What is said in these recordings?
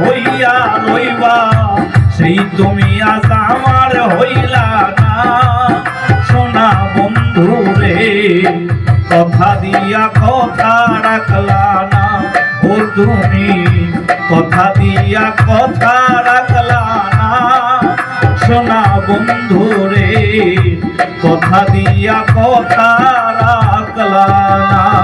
হইয়া রইবা সেই তুমি আজ আমার হইলা না। সোনা বন্ধু রে, কথা দিয়া কথা রাখলা না। ও তুমি, কথা দিয়া কথা রাখলা না। সোনা বন্ধু রে, কথা দিয়া কথা রাখলা না।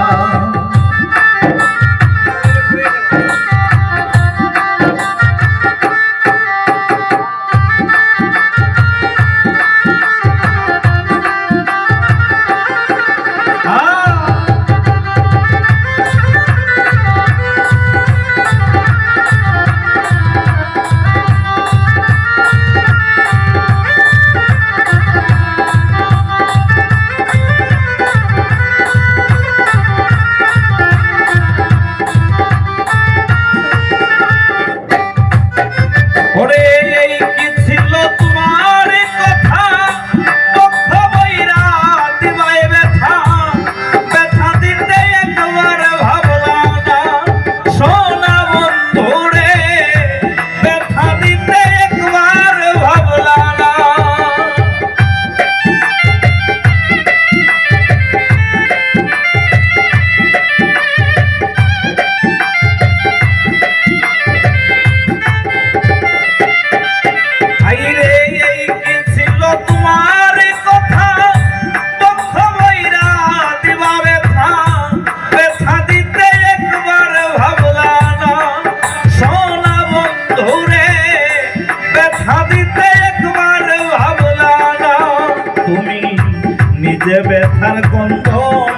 ব্যথার গন্ধ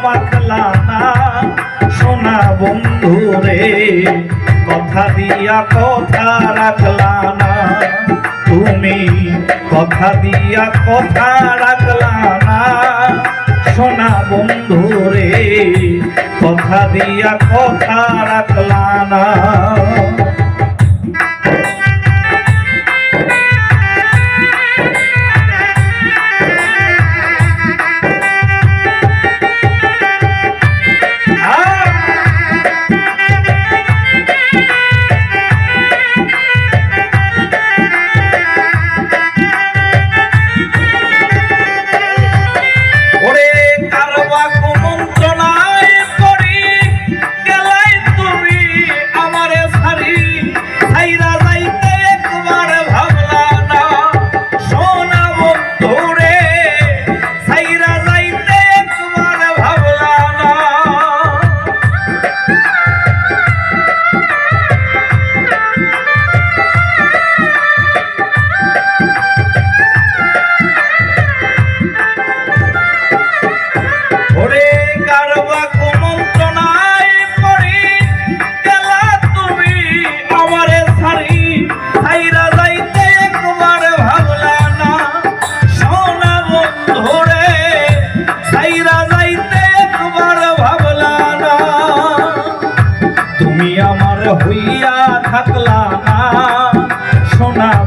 মাখলা না। সোনা বন্ধু রে, কথা দিয়া কথা রাখলা না। তুমি কথা দিয়া কথা রাখলা না। সোনা বন্ধু রে, কথা দিয়া কথা রাখলা না।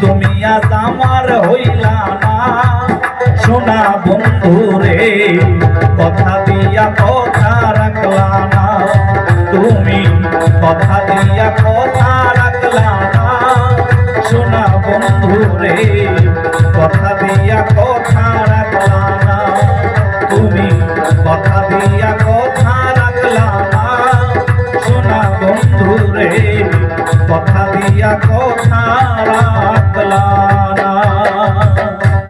তুমি আজ আমার হইলা না। সোনা বন্ধু রে, কথা দিয়া কথা রাখলা না। তুমি কথা দিয়া কথা রাখলা না। সোনা বন্ধু রে, কথা দিয়া কথা রাখলা না। তুমি কথা দিয়া কথা রাখলা না। সোনা বন্ধু রে, কথা দিয়া কথা